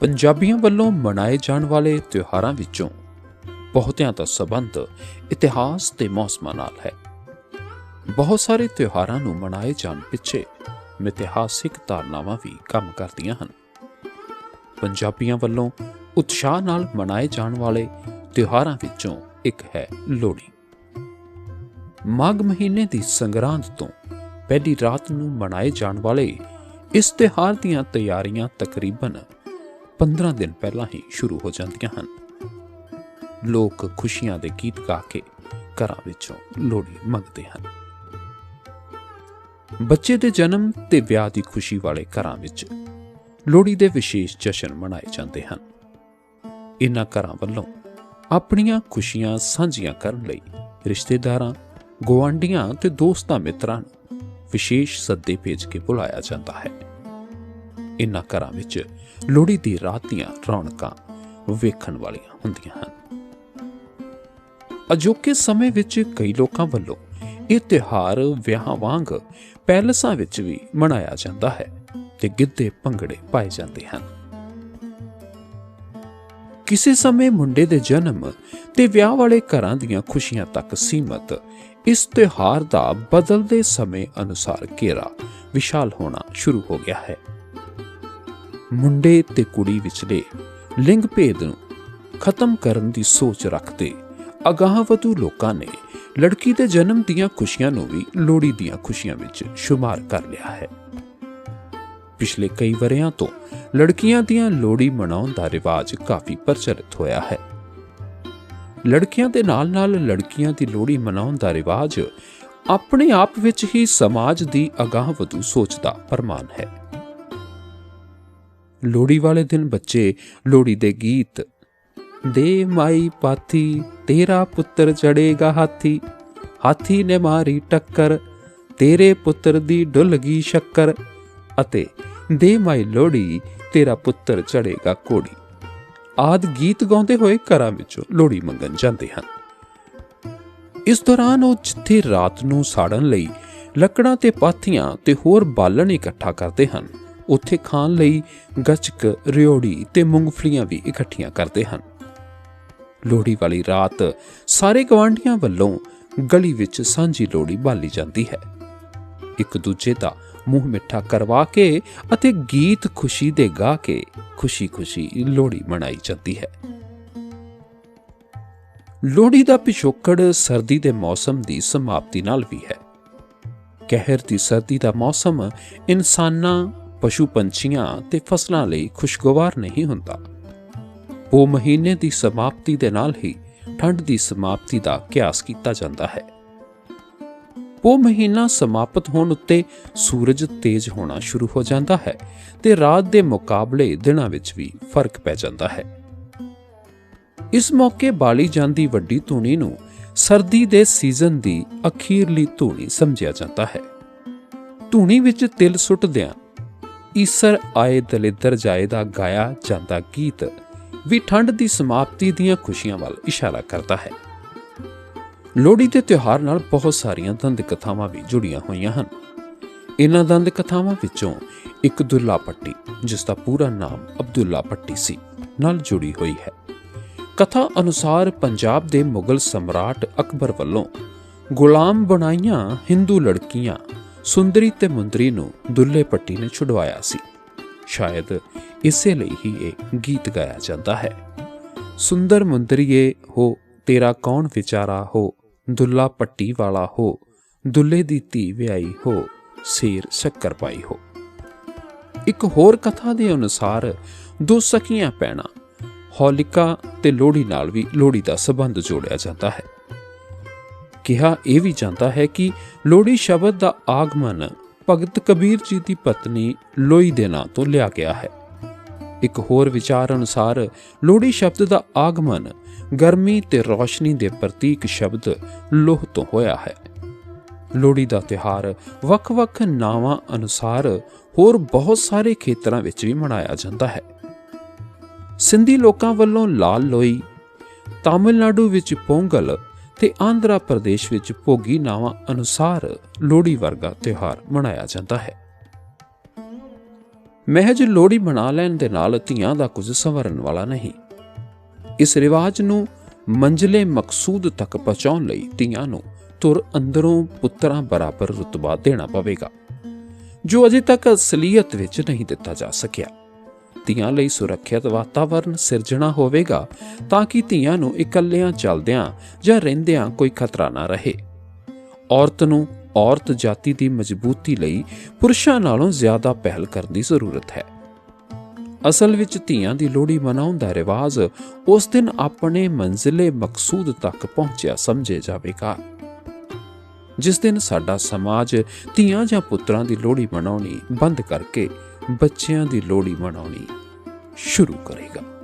ਪੰਜਾਬੀਆਂ ਵੱਲੋਂ ਮਨਾਏ ਜਾਣ ਵਾਲੇ ਤਿਉਹਾਰਾਂ ਵਿੱਚੋਂ ਬਹੁਤਿਆਂ ਦਾ ਸਬੰਧ ਇਤਿਹਾਸ ਤੇ ਮੌਸਮਾਂ ਨਾਲ ਹੈ। ਬਹੁਤ ਸਾਰੇ ਤਿਉਹਾਰਾਂ ਨੂੰ ਮਨਾਏ ਜਾਣ ਪਿੱਛੇ ਮਿਥਿਹਾਸਿਕ ਧਾਰਨਾਵਾਂ ਵੀ ਕੰਮ ਕਰਦੀਆਂ ਹਨ। ਪੰਜਾਬੀਆਂ ਵੱਲੋਂ ਉਤਸ਼ਾਹ ਨਾਲ ਮਨਾਏ ਜਾਣ ਵਾਲੇ ਤਿਉਹਾਰਾਂ ਵਿੱਚੋਂ ਇੱਕ ਹੈ ਲੋਹੜੀ। ਮਾਘ ਮਹੀਨੇ ਦੀ ਸੰਗਰਾਂਦ ਤੋਂ ਪਹਿਲੀ ਰਾਤ ਨੂੰ ਮਨਾਏ ਜਾਣ ਵਾਲੇ ਇਸ ਤਿਉਹਾਰ ਦੀਆਂ ਤਿਆਰੀਆਂ ਤਕਰੀਬਨ 15 ਦਿਨ ਪਹਿਲਾਂ ਹੀ ਸ਼ੁਰੂ ਹੋ ਜਾਂਦੀਆਂ ਹਨ। ਲੋਕ ਖੁਸ਼ੀਆਂ ਦੇ ਗੀਤ ਗਾ ਕੇ ਘਰਾਂ ਵਿੱਚੋਂ ਲੋਹੜੀ ਮੰਗਦੇ ਹਨ। ਬੱਚੇ ਦੇ ਜਨਮ ਤੇ ਵਿਆਹ ਦੀ ਖੁਸ਼ੀ ਵਾਲੇ ਘਰਾਂ ਵਿੱਚ ਲੋਹੜੀ ਦੇ ਵਿਸ਼ੇਸ਼ ਜਸ਼ਨ ਮਨਾਏ ਜਾਂਦੇ ਹਨ। ਇਨ੍ਹਾਂ ਘਰਾਂ ਵੱਲੋਂ ਆਪਣੀਆਂ ਖੁਸ਼ੀਆਂ ਸਾਂਝੀਆਂ ਕਰਨ ਲਈ ਰਿਸ਼ਤੇਦਾਰਾਂ, ਗੁਆਂਢੀਆਂ ਤੇ ਦੋਸਤਾਂ ਮਿੱਤਰਾਂ ਨੂੰ ਵਿਸ਼ੇਸ਼ ਸੱਦੇ ਭੇਜ ਕੇ ਬੁਲਾਇਆ ਜਾਂਦਾ ਹੈ। ਇਨ੍ਹਾਂ ਘਰਾਂ ਵਿੱਚ ਲੋਹੜੀ ਦੀ ਰਾਤ ਦੀਆਂ ਰੌਣਕਾਂ ਵੇਖਣ ਵਾਲੀਆਂ ਹੁੰਦੀਆਂ ਹਨ। ਅਜੋਕੇ ਸਮੇਂ ਵਿੱਚ ਕਈ ਲੋਕਾਂ ਵੱਲੋਂ ਇਹ ਤਿਉਹਾਰ ਵਿਆਹਾਂ ਵਾਂਗ ਪੈਲਸਾਂ ਵਿੱਚ ਵੀ ਮਨਾਇਆ ਜਾਂਦਾ ਹੈ ਤੇ ਗਿੱਧੇ ਭੰਗੜੇ ਪਾਏ ਜਾਂਦੇ ਹਨ। ਕਿਸੇ ਸਮੇਂ ਮੁੰਡੇ ਦੇ ਜਨਮ ਤੇ ਵਿਆਹ ਵਾਲੇ ਘਰਾਂ ਦੀਆਂ ਖੁਸ਼ੀਆਂ ਤੱਕ ਸੀਮਤ ਇਸ ਤਿਉਹਾਰ ਦਾ ਬਦਲਦੇ ਸਮੇਂ ਅਨੁਸਾਰ ਘੇਰਾ ਵਿਸ਼ਾਲ ਹੋਣਾ ਸ਼ੁਰੂ ਹੋ ਗਿਆ ਹੈ। ਮੁੰਡੇ ਤੇ ਕੁੜੀ ਵਿਚਲੇ ਲਿੰਗ ਭੇਦ ਨੂੰ ਖਤਮ ਕਰਨ ਦੀ ਸੋਚ ਰੱਖਦੇ ਅਗਾਹਵਧੂ ਲੋਕਾਂ ਨੇ ਲੜਕੀ ਦੇ ਜਨਮ ਦੀਆਂ ਖੁਸ਼ੀਆਂ ਨੂੰ ਵੀ ਲੋਹੜੀ ਦੀਆਂ ਖੁਸ਼ੀਆਂ ਵਿੱਚ ਸ਼ੁਮਾਰ ਕਰ ਲਿਆ ਹੈ। ਪਿਛਲੇ ਕਈ ਵਰਿਆਂ ਤੋਂ ਲੜਕੀਆਂ ਦੀਆਂ ਲੋਹੜੀ ਮਨਾਉਣ ਦਾ ਰਿਵਾਜ ਕਾਫੀ ਪ੍ਰਚਲਿਤ ਹੋਇਆ ਹੈ। ਲੜਕੀਆਂ ਦੇ ਨਾਲ-ਨਾਲ ਲੜਕੀਆਂ ਦੀ ਲੋਹੜੀ ਮਨਾਉਣ ਦਾ ਰਿਵਾਜ ਆਪਣੇ ਆਪ ਵਿੱਚ ਹੀ ਸਮਾਜ ਦੀ ਅਗਾਹਵਧੂ ਸੋਚ ਦਾ ਪ੍ਰਮਾਣ ਹੈ। ਲੋਹੜੀ ਵਾਲੇ ਦਿਨ ਬੱਚੇ ਲੋਹੜੀ ਦੇ ਗੀਤ, ਦੇ ਮਾਈ ਪਾਥੀ, ਤੇਰਾ ਪੁੱਤਰ ਚੜੇਗਾ ਹਾਥੀ ਹਾਥੀ ਨੇ ਮਾਰੀ ਟੱਕਰ, ਤੇਰੇ ਪੁੱਤਰ ਦੀ ਡੁੱਲ ਗਈ ਸ਼ੱਕਰ, ਅਤੇ ਦੇ ਮਾਈ ਲੋਹੜੀ, ਤੇਰਾ ਪੁੱਤਰ ਚੜੇਗਾ ਕੋੜੀ ਆਦ ਗੀਤ ਗਾਉਂਦੇ ਹੋਏ ਘਰਾਂ ਵਿੱਚੋਂ ਲੋਹੜੀ ਮੰਗਣ ਜਾਂਦੇ ਹਨ। ਇਸ ਦੌਰਾਨ ਉਹ ਜਿੱਥੇ ਰਾਤ ਨੂੰ ਸਾੜਨ ਲਈ ਲੱਕੜਾਂ ਤੇ ਪਾਥੀਆਂ ਤੇ ਹੋਰ ਬਾਲਣ ਇਕੱਠਾ ਕਰਦੇ ਹਨ ਉੱਥੇ ਖਾਣ ਲਈ ਗੱਚਕ, ਰਿਓੜੀ ਤੇ ਮੂੰਗਫਲੀਆਂ ਵੀ ਇਕੱਠੀਆਂ ਕਰਦੇ ਹਨ। ਲੋਹੜੀ ਵਾਲੀ ਰਾਤ ਸਾਰੇ ਗਵਾਂਢੀਆਂ ਵੱਲੋਂ ਗਲੀ ਵਿੱਚ ਸਾਂਝੀ ਲੋਹੜੀ ਬਾਲੀ ਜਾਂਦੀ ਹੈ। ਇੱਕ ਦੂਜੇ ਦਾ ਮੂੰਹ ਮਿੱਠਾ ਕਰਵਾ ਕੇ ਅਤੇ ਗੀਤ ਖੁਸ਼ੀ ਦੇ ਗਾ ਕੇ ਖੁਸ਼ੀ-ਖੁਸ਼ੀ ਲੋਹੜੀ ਮਨਾਈ ਜਾਂਦੀ ਹੈ। ਲੋਹੜੀ ਦਾ ਪਿਛੋਕੜ ਸਰਦੀ ਦੇ ਮੌਸਮ ਦੀ ਸਮਾਪਤੀ ਨਾਲ ਵੀ ਹੈ। ਕਹਿਰ ਦੀ ਸਰਦੀ ਦਾ ਮੌਸਮ ਇਨਸਾਨਾਂ ਪਸ਼ੂ ਪੰਛੀਆਂ ਤੇ ਫਸਲਾਂ ਲਈ ਖੁਸ਼ਗਵਾਰ ਨਹੀਂ ਹੁੰਦਾ। ਉਹ ਮਹੀਨੇ ਦੀ ਸਮਾਪਤੀ ਦੇ ਨਾਲ ਹੀ ਠੰਡ ਦੀ ਸਮਾਪਤੀ ਦਾ ਕਿਆਸ ਕੀਤਾ ਜਾਂਦਾ ਹੈ। ਉਹ ਮਹੀਨਾ ਸਮਾਪਤ ਹੋਣ ਉੱਤੇ ਸੂਰਜ ਤੇਜ਼ ਹੋਣਾ ਸ਼ੁਰੂ ਹੋ ਜਾਂਦਾ ਹੈ ਤੇ ਰਾਤ ਦੇ ਮੁਕਾਬਲੇ ਦਿਨਾਂ ਵਿੱਚ ਵੀ ਫ਼ਰਕ ਪੈ ਜਾਂਦਾ ਹੈ। ਇਸ ਮੌਕੇ ਬਾਲੀ ਜਾਂਦੀ ਵੱਡੀ ਧੂਣੀ ਨੂੰ ਸਰਦੀ ਦੇ ਸੀਜ਼ਨ ਦੀ ਅਖੀਰਲੀ ਧੂਣੀ ਸਮਝਿਆ ਜਾਂਦਾ ਹੈ। ਧੂਣੀ ਵਿੱਚ ਤਿਲ ਸੁੱਟਦਿਆਂ ਈਸਰ ਆਏ ਦਲਿੱਦਰ ਜਾਏ ਦਾ ਗਾਇਆ ਜਾਂਦਾ ਗੀਤ ਵੀ ਠੰਡ ਦੀ ਸਮਾਪਤੀ ਦੀਆਂ ਖੁਸ਼ੀਆਂ ਵੱਲ ਇਸ਼ਾਰਾ ਕਰਦਾ ਹੈ। ਲੋਹੜੀ ਦੇ ਤਿਉਹਾਰ ਨਾਲ ਬਹੁਤ ਸਾਰੀਆਂ ਦੰਦ ਕਥਾਵਾਂ ਵੀ ਜੁੜੀਆਂ ਹੋਈਆਂ ਹਨ। ਇਹਨਾਂ ਦੰਦ ਕਥਾਵਾਂ ਵਿੱਚੋਂ ਇੱਕ ਦੁੱਲਾ ਪੱਟੀ, ਜਿਸ ਦਾ ਪੂਰਾ ਨਾਮ ਅਬਦੁੱਲਾ ਪੱਟੀ ਸੀ, ਨਾਲ ਜੁੜੀ ਹੋਈ ਹੈ। ਕਥਾ ਅਨੁਸਾਰ ਪੰਜਾਬ ਦੇ ਮੁਗਲ ਸਮਰਾਟ ਅਕਬਰ ਵੱਲੋਂ ਗੁਲਾਮ ਬਣਾਈਆਂ ਹਿੰਦੂ ਲੜਕੀਆਂ ਸੁੰਦਰੀ ਤੇ ਮੁੰਦਰੀ ਨੂੰ ਦੁੱਲੇ ਪੱਟੀ ਨੇ ਛੁਡਵਾਇਆ ਸੀ। ਸ਼ਾਇਦ ਇਸੇ ਲਈ ਹੀ ਇਹ ਗੀਤ ਗਾਇਆ ਜਾਂਦਾ ਹੈ। ਸੁੰਦਰ ਮੁੰਦਰੀਏ ਹੋ, ਤੇਰਾ ਕੌਣ ਵਿਚਾਰਾ ਹੋ? ਦੁੱਲਾ ਪੱਟੀ ਵਾਲਾ ਹੋ, ਦੁੱਲੇ ਦੀ ਧੀ ਵਿਆਹੀ ਹੋ, ਸੇਰ ਸ਼ੱਕਰ ਪਾਈ ਹੋ। ਇੱਕ ਹੋਰ ਕਥਾ ਦੇ ਅਨੁਸਾਰ ਦੋ ਸਕੀਆਂ ਪੈਣਾ, ਹੌਲਿਕਾ ਤੇ ਲੋਹੜੀ ਨਾਲ ਵੀ ਲੋਹੜੀ ਦਾ ਸਬੰਧ ਜੋੜਿਆ ਜਾਂਦਾ ਹੈ। ਕਿਹਾ, ਇਹ ਵੀ ਜਾਂਦਾ ਹੈ ਕਿ ਲੋਹੜੀ ਸ਼ਬਦ ਦਾ ਆਗਮਨ ਭਗਤ ਕਬੀਰ ਜੀ ਦੀ ਪਤਨੀ ਲੋਈ ਦੇ ਨਾਂ ਤੋਂ ਲਿਆ ਗਿਆ ਹੈ। ਇੱਕ ਹੋਰ ਵਿਚਾਰ ਅਨੁਸਾਰ, ਲੋਹੜੀ ਸ਼ਬਦ ਦਾ ਆਗਮਨ ਗਰਮੀ ਤੇ ਰੌਸ਼ਨੀ ਦੇ ਪ੍ਰਤੀਕ ਸ਼ਬਦ ਲੋਹ ਤੋਂ ਹੋਇਆ ਹੈ। ਲੋਹੜੀ ਦਾ ਤਿਹਾਰ ਵੱਖ-ਵੱਖ ਨਾਵਾਂ ਅਨੁਸਾਰ ਹੋਰ ਬਹੁਤ ਸਾਰੇ ਖੇਤਰਾਂ ਵਿੱਚ ਵੀ ਮਨਾਇਆ ਜਾਂਦਾ ਹੈ। ਸਿੰਧੀ ਲੋਕਾਂ ਵੱਲੋਂ ਲਾਲ ਲੋਈ, ਤਾਮਿਲਨਾਡੂ ਵਿੱਚ ਪੋਂਗਲ ਤੇ ਆਂਧਰਾ ਪ੍ਰਦੇਸ਼ ਵਿੱਚ ਭੋਗੀ ਨਾਵਾਂ ਅਨੁਸਾਰ ਲੋਹੜੀ ਵਰਗਾ ਤਿਉਹਾਰ ਮਨਾਇਆ ਜਾਂਦਾ ਹੈ। ਮਹਿਜ ਲੋਹੜੀ ਮਨਾ ਲੈਣ ਦੇ ਨਾਲ ਧੀਆਂ ਦਾ ਕੁਝ ਸੰਵਰਨ ਵਾਲਾ ਨਹੀਂ। ਇਸ ਰਿਵਾਜ ਨੂੰ ਮੰਜ਼ਲੇ ਮਕਸੂਦ ਤੱਕ ਪਹੁੰਚਾਉਣ ਲਈ ਧੀਆਂ ਨੂੰ ਤੁਰ ਅੰਦਰੋਂ ਪੁੱਤਰਾਂ ਬਰਾਬਰ ਰੁਤਬਾ ਦੇਣਾ ਪਵੇਗਾ, ਜੋ ਅਜੇ ਤੱਕ ਅਸਲੀਅਤ ਵਿੱਚ ਨਹੀਂ ਦਿੱਤਾ ਜਾ ਸਕਿਆ। ਧੀਆਂ ਲਈ ਸੁਰੱਖਿਅਤ ਵਾਤਾਵਰਣ ਸਿਰਜਣਾ ਹੋਵੇਗਾ ਤਾਂ ਕਿ ਧੀਆਂ ਨੂੰ ਇਕੱਲਿਆਂ ਚੱਲਦਿਆਂ ਜਾਂ ਰਹਿੰਦਿਆਂ ਕੋਈ ਖਤਰਾ ਨਾ ਰਹੇ। ਔਰਤ ਨੂੰ ਔਰਤ ਜਾਤੀ ਦੀ ਮਜ਼ਬੂਤੀ ਲਈ ਪੁਰਸ਼ਾਂ ਨਾਲੋਂ ਜ਼ਿਆਦਾ ਪਹਿਲ ਕਰਨ ਦੀ ਜ਼ਰੂਰਤ ਹੈ। ਅਸਲ ਵਿੱਚ ਧੀਆਂ ਦੀ ਲੋਹੜੀ ਮਨਾਉਣ ਦਾ ਰਿਵਾਜ ਉਸ ਦਿਨ ਆਪਣੇ ਮੰਜ਼ਿਲੇ ਮਕਸੂਦ ਤੱਕ ਪਹੁੰਚਿਆ ਸਮਝੇ ਜਾਵੇਗਾ। ਜਿਸ ਦਿਨ ਸਾਡਾ ਸਮਾਜ ਧੀਆਂ ਜਾਂ ਪੁੱਤਰਾਂ ਦੀ ਲੋਹੜੀ ਮਨਾਉਣੀ ਬੰਦ ਕਰਕੇ ਬੱਚਿਆਂ ਦੀ ਲੋਹੜੀ ਮਨਾਉਣੀ ਸ਼ੁਰੂ ਕਰੇਗਾ।